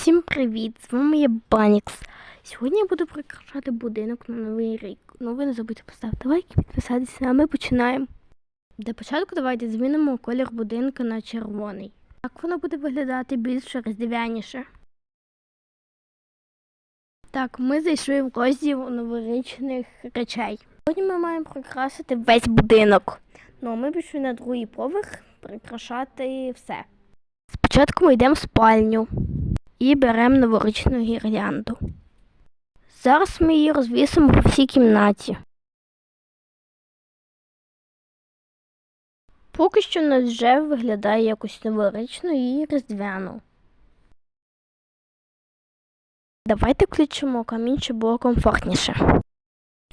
Всім привіт! З вами я Банікс. Сьогодні я буду прикрашати будинок на новий рік. Ну ви не забудьте поставити лайк і підписатися, а ми починаємо. Для початку давайте змінимо колір будинку на червоний. Так воно буде виглядати більш різдвяніше. Так, ми зайшли в розділ новорічних речей. Сьогодні ми маємо прикрасити весь будинок. Ну, а ми пішли на другий поверх прикрашати все. Спочатку ми йдемо в спальню і беремо новорічну гірлянду. Зараз ми її розвісимо по всій кімнаті. Поки що нас вже виглядає якось новорично і різдвяно. Давайте включимо камінь, щоб було комфортніше.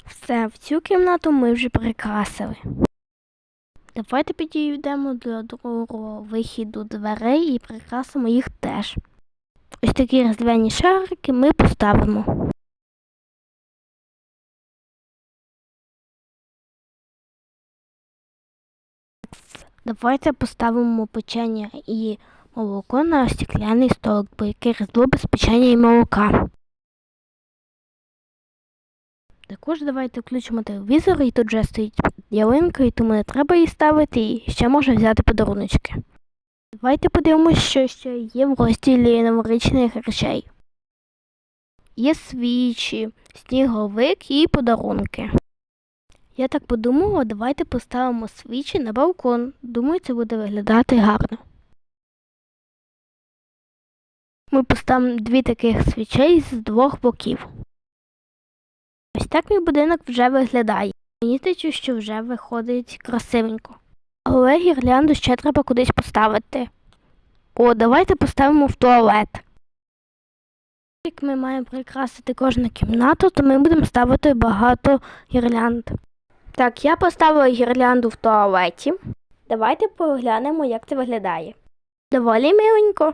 Все, в цю кімнату ми вже прикрасили. Давайте підійдемо до другого вихіду дверей і прикрасимо їх теж. Ось такі різдвяні шарики ми поставимо. Давайте поставимо печення і молоко на стекляний столик, бо яке різдво без печення і молока. Також давайте включимо телевізор, і тут вже стоїть ялинка, і тому не треба її ставити, і ще можна взяти подаруночки. Давайте подивимося, що ще є в розділі новорічних речей. Є свічі, сніговик і подарунки. Я так подумала, давайте поставимо свічі на балкон. Думаю, це буде виглядати гарно. Ми поставимо дві таких свічей з двох боків. Ось так мій будинок вже виглядає. Мені здається, що вже виходить красивенько. Але гірлянду ще треба кудись поставити. О, давайте поставимо в туалет. Як ми маємо прикрасити кожну кімнату, то ми будемо ставити багато гірлянд. Так, я поставила гірлянду в туалеті. Давайте поглянемо, як це виглядає. Доволі миленько.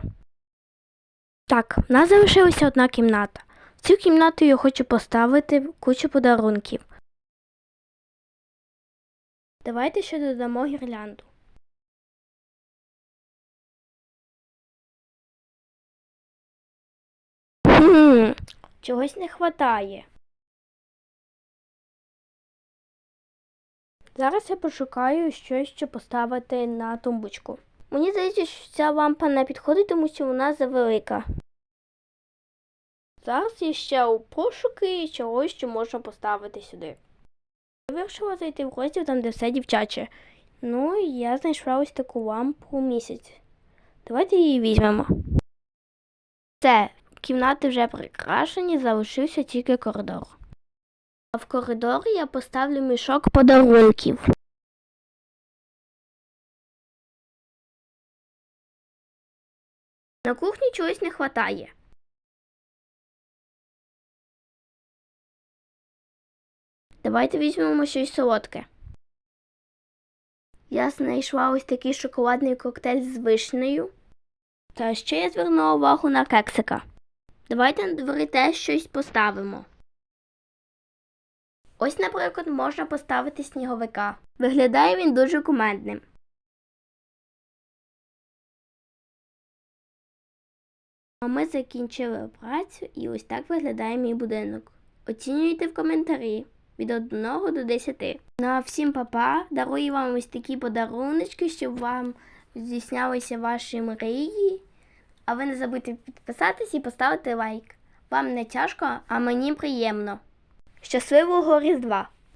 Так, в нас залишилася одна кімната. В цю кімнату я хочу поставити кучу подарунків. Давайте ще додамо гірлянду. Чогось не вистачає. Зараз я пошукаю щось, що поставити на тумбочку. Мені здається, що ця лампа не підходить, тому що вона завелика. Зараз я ще у пошуки чогось, що можна поставити сюди. Я вирішила зайти в розділ там, де все дівчаче. Ну, і я знайшла ось таку лампу місяць. Давайте її візьмемо. Все, кімнати вже прикрашені, залишився тільки коридор. А в коридорі я поставлю мішок подарунків. На кухні чогось не вистачає. Давайте візьмемо щось солодке. Я знайшла ось такий шоколадний коктейль з вишнею. Та ще я звернула увагу на кексика. Давайте на дворі теж щось поставимо. Ось, наприклад, можна поставити сніговика. Виглядає він дуже кумедним. А ми закінчили працю і ось так виглядає мій будинок. Оцінюйте в коментарі від 1 до 10. Ну а всім папа, дарую вам ось такі подаруночки, щоб вам здійснялися ваші мрії. А ви не забудьте підписатись і поставити лайк. Вам не тяжко, а мені приємно. Щасливого Різдва!